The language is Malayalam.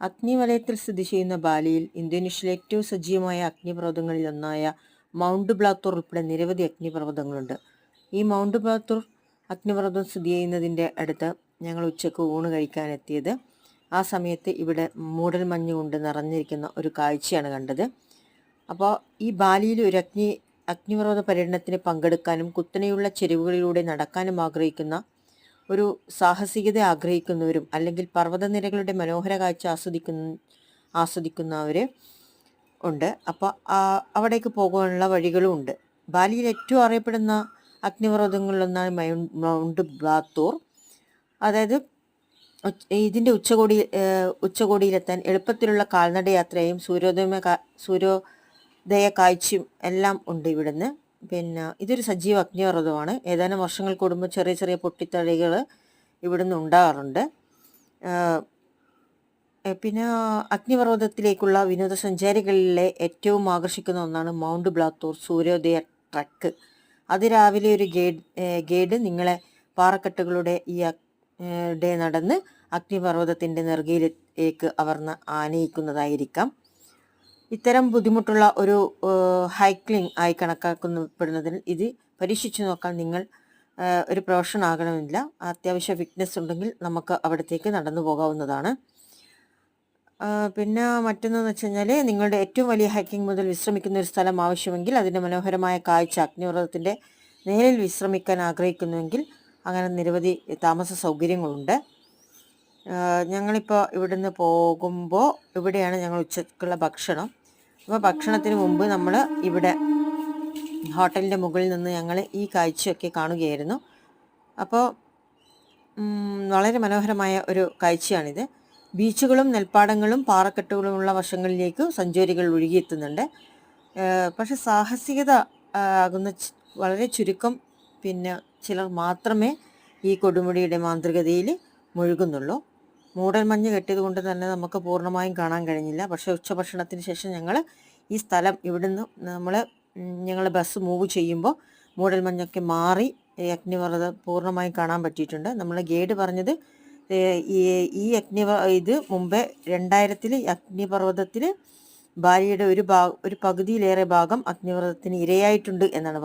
അഗ്നിവലയത്തിൽ സ്ഥിതി ചെയ്യുന്ന ബാലിയിൽ ഇന്തോനേഷ്യയിലെ ഏറ്റവും സജീവമായ അഗ്നിപർവതങ്ങളിലൊന്നായ മൗണ്ട് ബ്ലാത്തൂർ ഉൾപ്പെടെ നിരവധി അഗ്നിപർവതങ്ങളുണ്ട്. ഈ മൗണ്ട് ബ്ലാത്തൂർ അഗ്നിപർവതം സ്ഥിതി ചെയ്യുന്നതിന്റെ അടുത്ത് ഞങ്ങൾ ഉച്ചയ്ക്ക് ഊണ് കഴിക്കാനെത്തിയത് ആ സമയത്ത് ഇവിടെ മൂടൽ മഞ്ഞ് കൊണ്ട് നിറഞ്ഞിരിക്കുന്ന ഒരു കാഴ്ചയാണ് കണ്ടത്. അപ്പോൾ ഈ ബാലിയിൽ ഒരു അഗ്നി അഗ്നിപർവത പര്യടനത്തിന് പങ്കെടുക്കാനും കുത്തനെയുള്ള ചെരുവുകളിലൂടെ നടക്കാനും ആഗ്രഹിക്കുന്ന ഒരു സാഹസികത ആഗ്രഹിക്കുന്നവരും അല്ലെങ്കിൽ പർവതനിരകളുടെ മനോഹര കാഴ്ച ആസ്വദിക്കുന്ന ആസ്വദിക്കുന്നവർ ഉണ്ട്. അപ്പോൾ അവിടേക്ക് പോകാനുള്ള വഴികളും ഉണ്ട്. ബാലിയിൽ ഏറ്റവും അറിയപ്പെടുന്ന അഗ്നിപർവതങ്ങളിലൊന്നാണ് മൗണ്ട് ബാത്തൂർ. അതായത് ഇതിന്റെ ഉച്ചകോടി ഉച്ചകോടിയിലെത്താൻ എളുപ്പത്തിലുള്ള കാൽനടയാത്രയും സൂര്യോദയ സൂര്യോദയ കാഴ്ചയും എല്ലാം ഉണ്ട് ഇവിടുന്ന്. പിന്നെ ഇതൊരു സജീവ അഗ്നിപർവതമാണ്. ഏതാനും വർഷങ്ങൾ കൂടുമ്പോൾ ചെറിയ ചെറിയ പൊട്ടിത്തഴികൾ ഇവിടുന്ന് ഉണ്ടാകാറുണ്ട് പിന്നെ അഗ്നിപർവതത്തിലേക്കുള്ള വിനോദസഞ്ചാരികളിലെ ഏറ്റവും ആകർഷിക്കുന്ന ഒന്നാണ് മൗണ്ട് ബ്ലാത്തൂർ സൂര്യോദയ ട്രക്ക്. അതിരാവിലെ ഒരു ഗൈഡ് ഗേഡ് നിങ്ങളെ പാറക്കെട്ടുകളുടെ ഈ ഡേ നടന്ന് അഗ്നിപർവതത്തിന്റെ നെറുകയിലേക്ക് അവർ ആനയിക്കുന്നതായിരിക്കാം. ഇത്തരം ബുദ്ധിമുട്ടുള്ള ഒരു ഹൈക്ലിംഗ് ആയി കണക്കാക്കുന്നപ്പെടുന്നതിൽ ഇത് പരീക്ഷിച്ചു നോക്കാൻ നിങ്ങൾ ഒരു പ്രൊഫഷൻ ആകണമെന്നില്ല. അത്യാവശ്യ ഫിറ്റ്നസ് ഉണ്ടെങ്കിൽ നമുക്ക് അവിടത്തേക്ക് നടന്നു പോകാവുന്നതാണ്. പിന്നെ മറ്റൊന്നെന്ന് വെച്ച് കഴിഞ്ഞാൽ നിങ്ങളുടെ ഏറ്റവും വലിയ ഹൈക്കിംഗ് മുതൽ വിശ്രമിക്കുന്ന ഒരു സ്ഥലം ആവശ്യമെങ്കിൽ അതിന്റെ മനോഹരമായ കാഴ്ച അഗ്നിവ്രതത്തിന്റെ നേരിൽ വിശ്രമിക്കാൻ ആഗ്രഹിക്കുന്നുവെങ്കിൽ അങ്ങനെ നിരവധി താമസ സൗകര്യങ്ങളുണ്ട്. ഞങ്ങളിപ്പോൾ ഇവിടുന്ന് പോകുമ്പോൾ ഇവിടെയാണ് ഞങ്ങൾ ഉച്ചക്കുള്ള ഭക്ഷണം. അപ്പോൾ ഭക്ഷണത്തിന് മുമ്പ് നമ്മൾ ഇവിടെ ഹോട്ടലിന്റെ മുകളിൽ നിന്ന് ഞങ്ങൾ ഈ കാഴ്ചയൊക്കെ കാണുകയായിരുന്നു. അപ്പോൾ വളരെ മനോഹരമായ ഒരു കാഴ്ചയാണിത്. ബീച്ചുകളും നെൽപ്പാടങ്ങളും പാറക്കെട്ടുകളുമുള്ള വശങ്ങളിലേക്ക് സഞ്ചാരികൾ ഒഴുകിയെത്തുന്നുണ്ട്. പക്ഷേ സാഹസികത ആകുന്ന വളരെ ചുരുക്കം പിന്നെ ചിലർ മാത്രമേ ഈ കൊടുമുടിയുടെ മാന്ത്രികതയിൽ മുഴുകുന്നുള്ളൂ. മൂടൽമഞ്ഞ് കെട്ടിയത് കൊണ്ട് തന്നെ നമുക്ക് പൂർണമായും കാണാൻ കഴിഞ്ഞില്ല. പക്ഷേ ഉച്ചഭക്ഷണത്തിന് ശേഷം ഞങ്ങൾ ഈ സ്ഥലം ഇവിടുന്ന് നമ്മൾ ഞങ്ങൾ ബസ് മൂവ് ചെയ്യുമ്പോൾ മൂടൽമഞ്ഞൊക്കെ മാറി അഗ്നിവർദ്ധ പൂർണമായും കാണാൻ പറ്റിയിട്ടുണ്ട്. നമ്മൾ ഗൈഡ് പറഞ്ഞത് ഈ ഈ അഗ്നി ഇത് മുമ്പേ രണ്ടായിരത്തിൽ അഗ്നിപർവതത്തിൽ ഭാര്യയുടെ ഒരു ഭാഗ ഒരു പകുതിയിലേറെ ഭാഗം അഗ്നിപർവതത്തിന് ഇരയായിട്ടുണ്ട് എന്നാണ് പറഞ്ഞത്.